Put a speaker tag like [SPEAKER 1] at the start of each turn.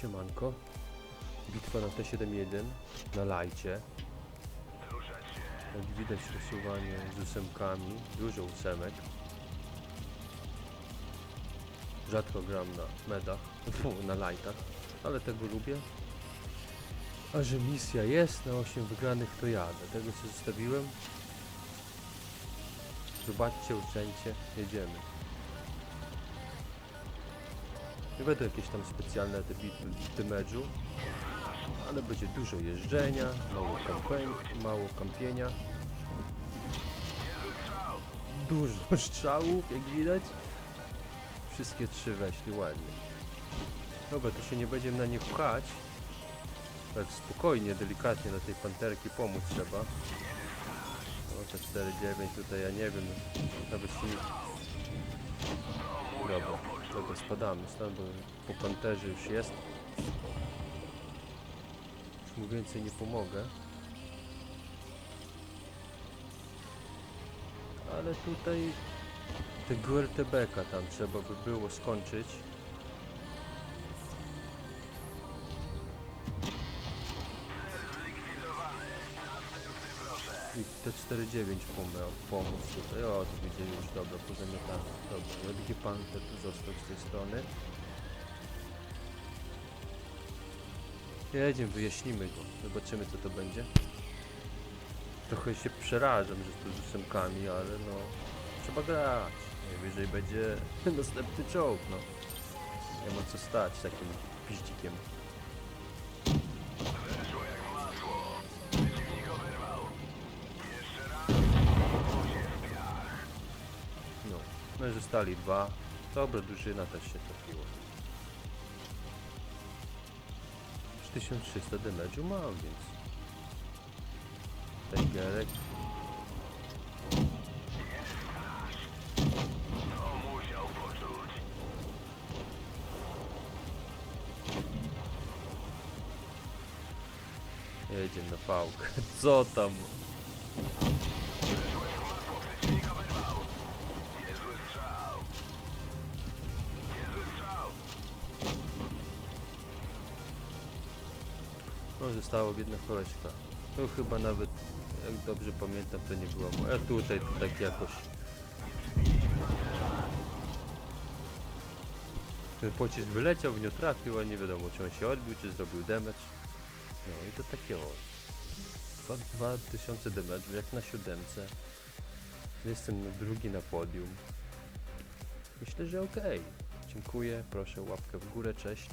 [SPEAKER 1] Siemanko. Bitwa na T71 na lajcie. Jak widać rysowanie z ósemkami, dużo ósemek. Rzadko gram na medach, na lajtach, ale tego lubię. A że misja jest na 8 wygranych to ja, dlatego się zostawiłem. Zobaczcie, uczęcie, jedziemy. Nie będą jakieś tam specjalne te bitwy damage'u, ale będzie dużo jeżdżenia, mało, kampeń, mało kampienia. Dużo strzałów, jak widać. Wszystkie trzy weszli ładnie. Dobra, to się nie będziemy na nie pchać. Tak spokojnie, delikatnie do tej panterki pomóc trzeba. O, te 4-9 tutaj ja nie wiem, nawet się. Dobra, dobra, spadamy stąd, bo po panterze już jest. Już mu więcej nie pomogę. Ale tutaj tego RTBK tam trzeba by było skończyć. I te 4-9 pomę- pomóc tutaj. O, tu widzieli już, dobra, pozamiatane. Dobra, Wielki Panter tu został z tej strony. Jedziemy, wyjaśnimy go. Zobaczymy co to będzie. Trochę się przerażam, że tu z ósemkami, ale no... Trzeba grać. Najwyżej będzie następny czołg, no. Nie ma co stać takim piździkiem. I zostali dwa. Dobra, drużyna też się trafiła. 1300 damage'u mam, więc... Tigerek. Jedziemy na pałkę. Co tam? No, zostało jedna koleżka. To chyba nawet, jak dobrze pamiętam, to nie była moja. Tutaj to tak jakoś. Ten pocisk wyleciał, w nią trafił, a nie wiadomo, czy on się odbił, czy zrobił damage. No i to takie o. Dwa- 2000 damage, jak na siódemce. Jestem na drugi na podium. Myślę, że okej. Dziękuję, proszę łapkę w górę, cześć.